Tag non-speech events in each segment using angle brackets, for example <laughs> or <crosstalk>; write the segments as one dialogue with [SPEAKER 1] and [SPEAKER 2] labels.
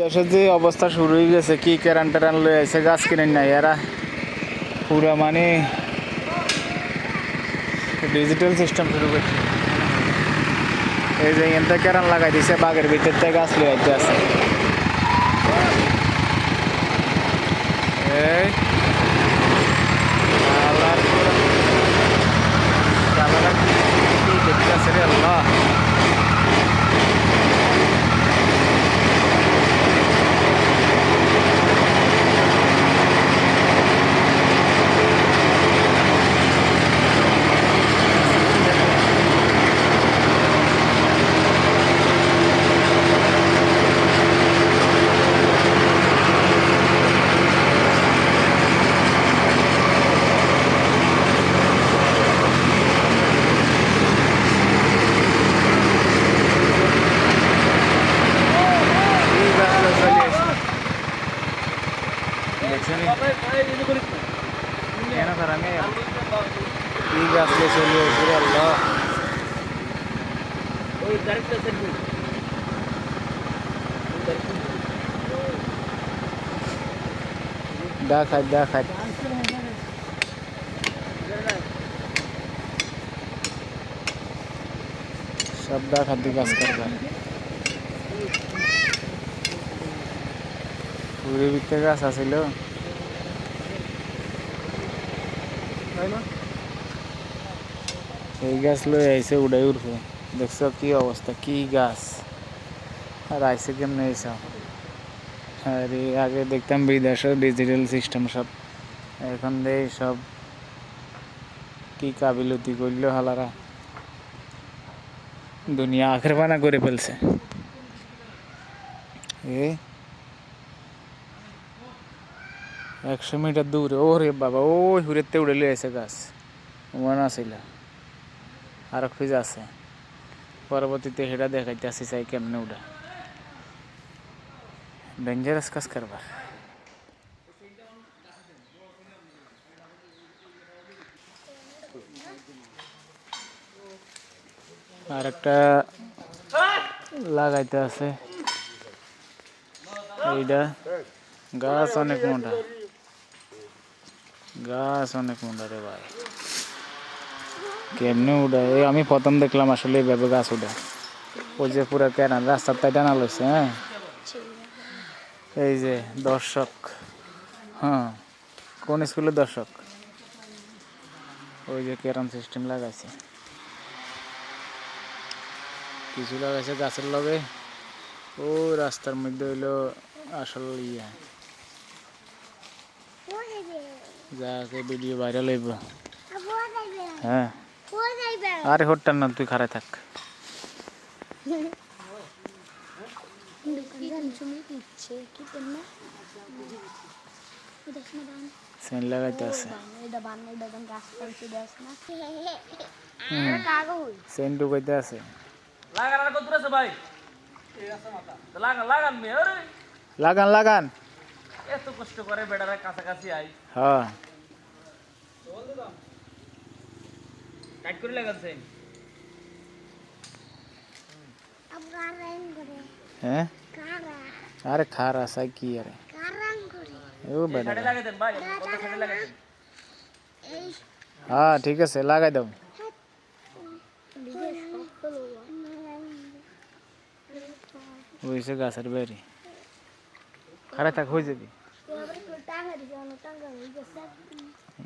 [SPEAKER 1] দেশের যে অবস্থা শুরু হয়ে গেছে, কি কেরান টেরান লয়ে আছে গাছ কিনে নাই এরা। পুরা মানে ডিজিটাল সিস্টেম শুরু করছে। এই যে এখান কেরান লাগাই দিছে, বাঘের ভিতর থেকে গাছ লয়ে আছে। এই দেখায় দেখায় সব দেখার কাজ করবে পুরীর ভিতরে গাছ আছিল। এই গাছ লই আইসে উড়াই উঠবো দেখছ কি অবস্থা? কি গাছ? আর আইসে কেমনে এইসব আরে আগে দেখতাম বিদেশে ডিজিটাল সিস্টেম সব। এখন দেই সব কি কাবিলতি করল হালারা। দুনিয়া আখের বানা করে ফেলছে। এ? একশো মিটার দূরে। ওরে বাবা, ওই হুরেতে উড়ে লিয়ে আছে গাছ। মনে আছিল আর খুঁজে আছে। পরবর্তীতে সেটা দেখাইতে আসি, চাই কেমনে উড়া। ডেঞ্জারাস কাজ কারবার। আর একটা লাগাইতে আছে এইটা গাছ অনেক মোটা। গাছ অনেক মোটা রে ভাই। কেমনে উঠে এই আমি প্রথম দেখলাম আসলে এইভাবে গাছ উঠে ওই যে পুরো কেনা রাস্তার তাই টানা লইছে হ্যাঁ? এই যে দর্শক হ্যাঁ কোন স্কুলের দর্শক? ওই যে ক্যারাম সিস্টেম লাগাইছে। কিছু লাগাইছে গাছের লগে। ও রাস্তার মধ্যে হইল আসল ইয়া। যাকে ভিডিও ভাইরাল হইব। হ্যাঁ? আরে হট্টার না তুই খারাপ থাক। সেন লাগাইতে আছে। হুম। সেন ঢুকাইতে আছে।
[SPEAKER 2] লাগান আর কত দূর আছে ভাই? তো লাগান লাগান মে আরে
[SPEAKER 1] লাগান লাগান।
[SPEAKER 2] এত কষ্ট করে বেড়ারা কাছাকাছি আই
[SPEAKER 1] হ্যাঁ।
[SPEAKER 2] টাইট করে লাগাচ্ছে
[SPEAKER 1] হ্যাঁ আরে খারা সাই কি আরে ও বেটা
[SPEAKER 2] সাইডে লাগাই দেন ভাই কত সাইডে লাগাই দেন
[SPEAKER 1] হ্যাঁ ঠিক আছে লাগাই দাও ওইসে গাছের বেরি খারাপ থাক হয়ে যাবি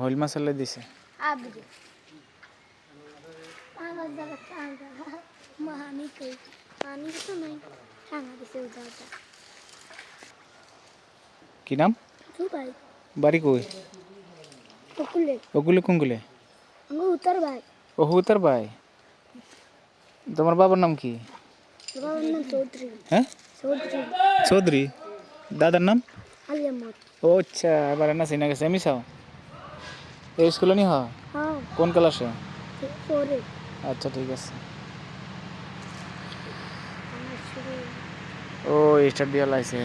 [SPEAKER 1] হইল মশলা দিছে <laughs> কি নাম? বাড়ি কই? ওগুলো কোনগুলো
[SPEAKER 3] উত্তর ভাই।
[SPEAKER 1] ও হুতার ভাই। তোমার বাবার নাম কি?
[SPEAKER 3] বাবার নাম চৌধুরী।
[SPEAKER 1] হ্যাঁ?
[SPEAKER 3] চৌধুরী।
[SPEAKER 1] চৌধুরী? দাদার নাম?
[SPEAKER 3] আলী আহমদ।
[SPEAKER 1] ও আচ্ছা এবার না চিনা গেছে। আমি চাও এই স্কুলে নি হ?
[SPEAKER 3] হ্যাঁ।
[SPEAKER 1] কোন ক্লাসে?
[SPEAKER 3] পরে
[SPEAKER 1] আচ্ছা ঠিক আছে। ও স্টার দিয়া লাইছে।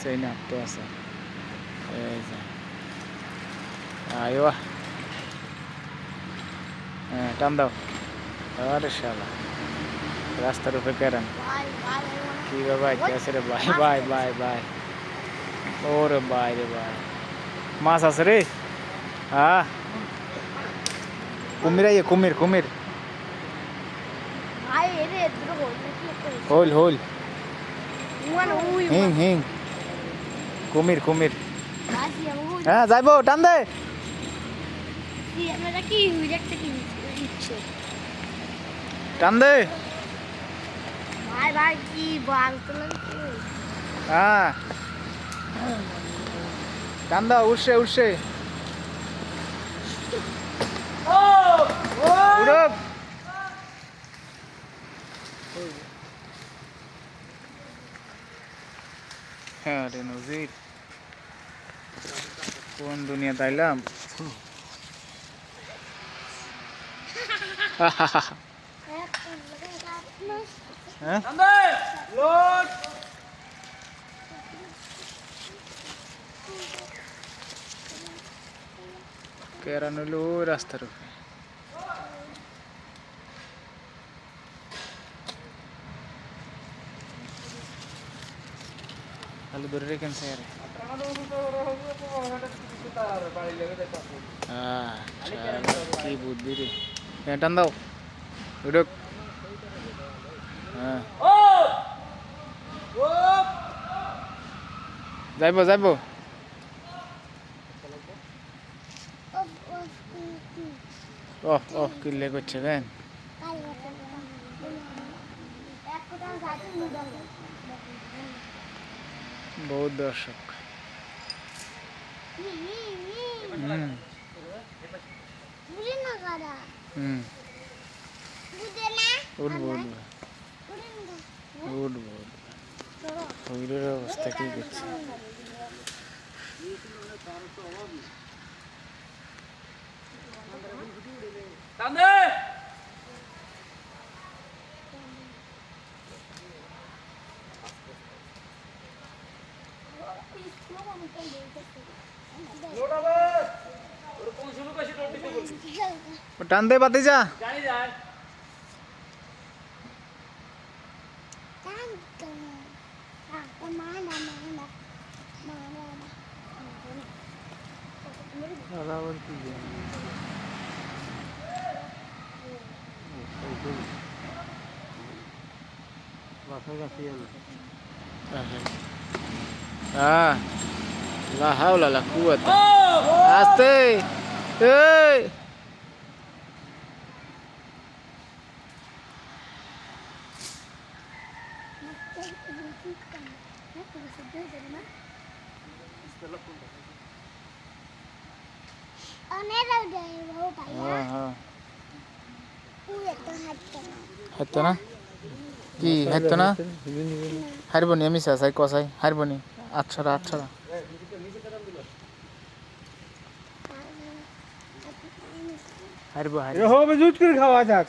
[SPEAKER 1] সেই না তো আছে। এই যে। আইওয়া হ্যাঁ টান দাও। আরে শালা। রাস্তার উপরে কেরান কি ভাই আছে রে ভাই? ভাই ভাই ভাই। ওরে ভাই রে ভাই। মাছ আছে রে। হ্যাঁ কুমির আইয়ে কুমির কুমির।
[SPEAKER 3] হল
[SPEAKER 1] হোল হিং হিং। কুমির কুমির। হ্যাঁ যাইবো টান দে। টান দে।
[SPEAKER 3] ভাই ভাই কি
[SPEAKER 1] হ্যাঁ। টান দাও উঠছে উঠছে
[SPEAKER 2] ও
[SPEAKER 1] উড়ক হ্যাঁ রে নজির। কোন দুনিয়া তাইলাম <laughs> হ্যাঁ?
[SPEAKER 2] কান্দে লোড
[SPEAKER 1] কেরান হইল ওই রাস্তার উপরে খালি ধরে রেখেন স্যার কি বুদ্ধি রে হ্যাঁ টান দাও উঠুক হ্যাঁ
[SPEAKER 2] ও ও
[SPEAKER 1] যাইব যাইব ওহ ওহ কিল্লে করছে কেন বহুত দর্শক উঠবো উঠবো উঠবো উঠবো অবস্থা কি করছে ও টান দে বাতি যা
[SPEAKER 2] জানি যায়
[SPEAKER 1] Ah, la haula la quwwata.
[SPEAKER 2] ও
[SPEAKER 1] আস্তে এই হ্যাঁ হ্যাঁ হাইতো না কি হাইতো না? হারবনি আমি চাই কসাই হারবনি। আটশোটা আটশোটা হারবো হারবো।
[SPEAKER 4] হবে জুত করে খাওয়া যাক।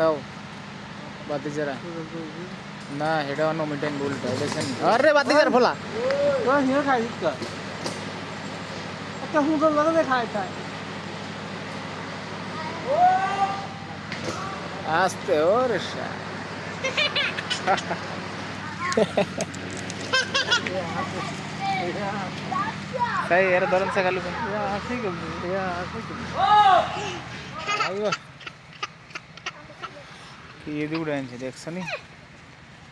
[SPEAKER 1] দাও। বাতি যারা না হেডা অন্য মিটাইন বলটা দেখেন আরে বাতি যারা ফোলা
[SPEAKER 4] তোরা হিরো খাই দিত। একটা সুন্দর লাগে খাই খাই।
[SPEAKER 1] আস্তে ওরে শা তাই <laughs> এর ধরন সে খালু।
[SPEAKER 4] ঠিক আছে
[SPEAKER 1] আইবা কি এদি উড়ে আনছে দেখছ নি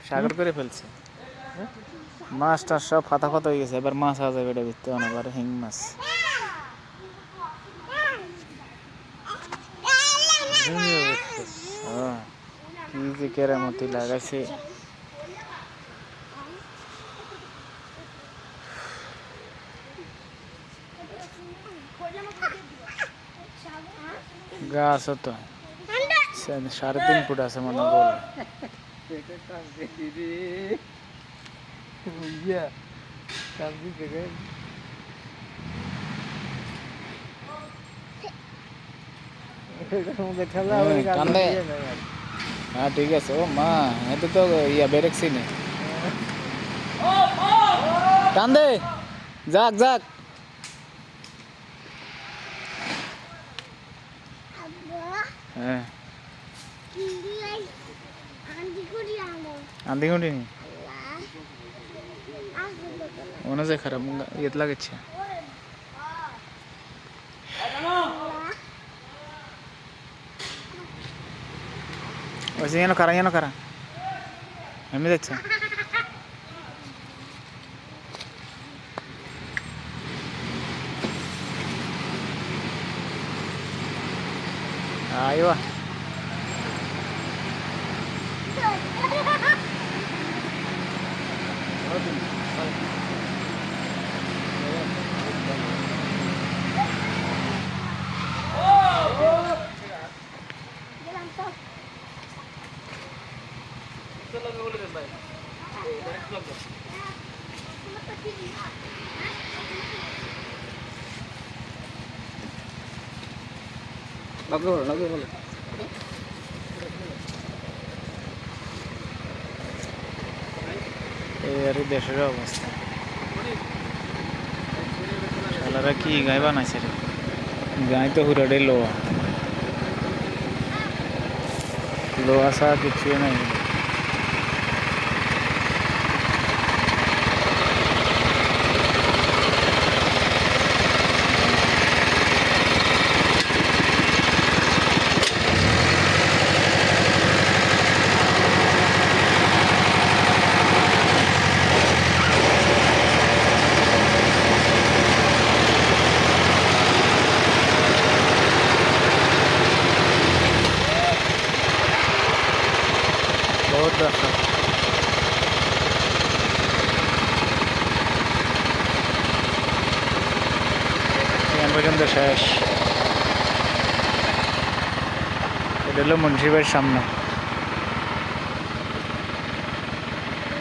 [SPEAKER 1] সাগর করে ফেলছে। মাছ টাছ সব ফাতা ফাতা হয়ে গেছে, এবার মাছ আসা যাবে এটা অনেকবার হিং মাছ। কি যে কেরামতি লাগাইছে। গাছ তো। সাড়ে তিন ফুট আছে মনে বল।
[SPEAKER 4] এটা
[SPEAKER 1] কান্দে।
[SPEAKER 4] কান্দে
[SPEAKER 1] হ্যাঁ ঠিক আছে। ও মা এতে তো ইয়া বেরেকছি নে টান দে যাক যাক। হ্যাঁ
[SPEAKER 3] কি লাই আন্টি করি আমো
[SPEAKER 1] আন্দি কোনটি নি
[SPEAKER 3] আসলে
[SPEAKER 1] মনে যায় খারাপ ইয়েত লাগেছে ওই যেন কারা যেন কারা এমনি দেখছে Aywa.
[SPEAKER 3] গেলাম তো তোমার তো ঠিক না
[SPEAKER 2] লগে ভালো লাগবে ভালো
[SPEAKER 1] এই আর দেশের অবস্থা। শালারা কি গায়ে বানাইছে রে? গায়ে তো হুরাডে লোয়া। লোয়া ছাড়া কিছু নাই বহুত রাস্তা এখান পর্যন্ত শেষ। এটা হলো মুন্সিবাড়ির সামনে।